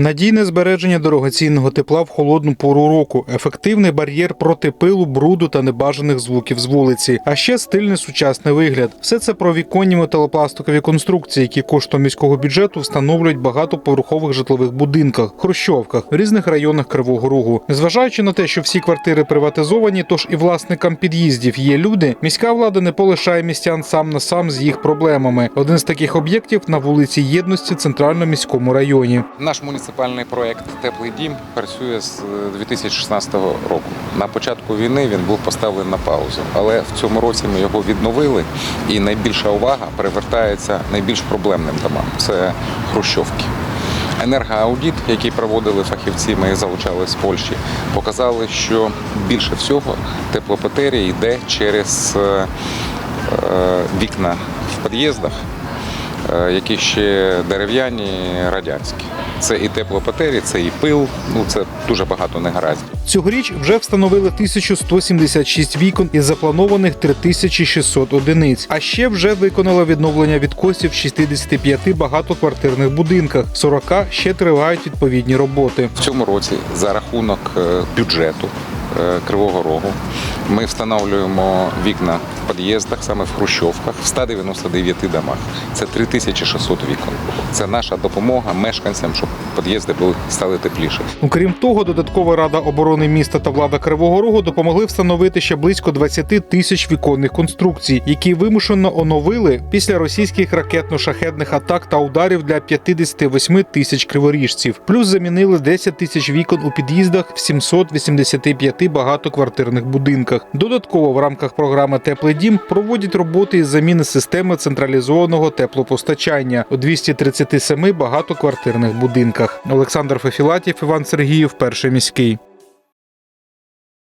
Надійне збереження дорогоцінного тепла в холодну пору року, ефективний бар'єр проти пилу, бруду та небажаних звуків з вулиці, а ще стильний сучасний вигляд. Все це про віконні металопластикові конструкції, які коштом міського бюджету встановлюють багатоповерхових житлових будинках, хрущовках в різних районах Кривого Рогу. Незважаючи на те, що всі квартири приватизовані, тож і власникам під'їздів є люди. Міська влада не полишає містян сам на сам з їх проблемами. Один з таких об'єктів на вулиці Єдності, центрально міському районі. Наш муніципальний проект Теплий дім працює з е, 2016 року. На початку війни він був поставлений на паузу, але в цьому році ми його відновили, і найбільша увага привертається найбільш проблемним домам це хрущовки. Енергоаудіт, який проводили фахівці, ми залучали з Польщі, показали, що більше всього теплопотерії йде через е, е, вікна в під'їздах, е, які ще дерев'яні, радянські. Це і теплопотері, це і пил, ну це дуже багато негараздів. Цьогоріч вже встановили 1176 вікон із запланованих 3600 одиниць. А ще вже виконали відновлення відкосів в 65 багатоквартирних будинках. 40 ще тривають відповідні роботи. В цьому році за рахунок е, бюджету е, Кривого Рогу ми встановлюємо вікна в під'їздах, саме в хрущовках, в 199 домах. Це 3600 вікон. Це наша допомога мешканцям, щоб під'їзди були стали тепліше. Окрім того, додаткова рада оборони міста та влада Кривого Рогу допомогли встановити ще близько 20 тисяч віконних конструкцій, які вимушено оновили після російських ракетно-шахедних атак та ударів для 58 тисяч криворіжців. Плюс замінили 10 тисяч вікон у під'їздах в 785 багатоквартирних будинках. Додатково в рамках програми Теплий дім проводять роботи із заміни системи централізованого теплопостачання у 237 багатоквартирних будинках. Олександр Фефілатів, Іван Сергіїв, перший міський.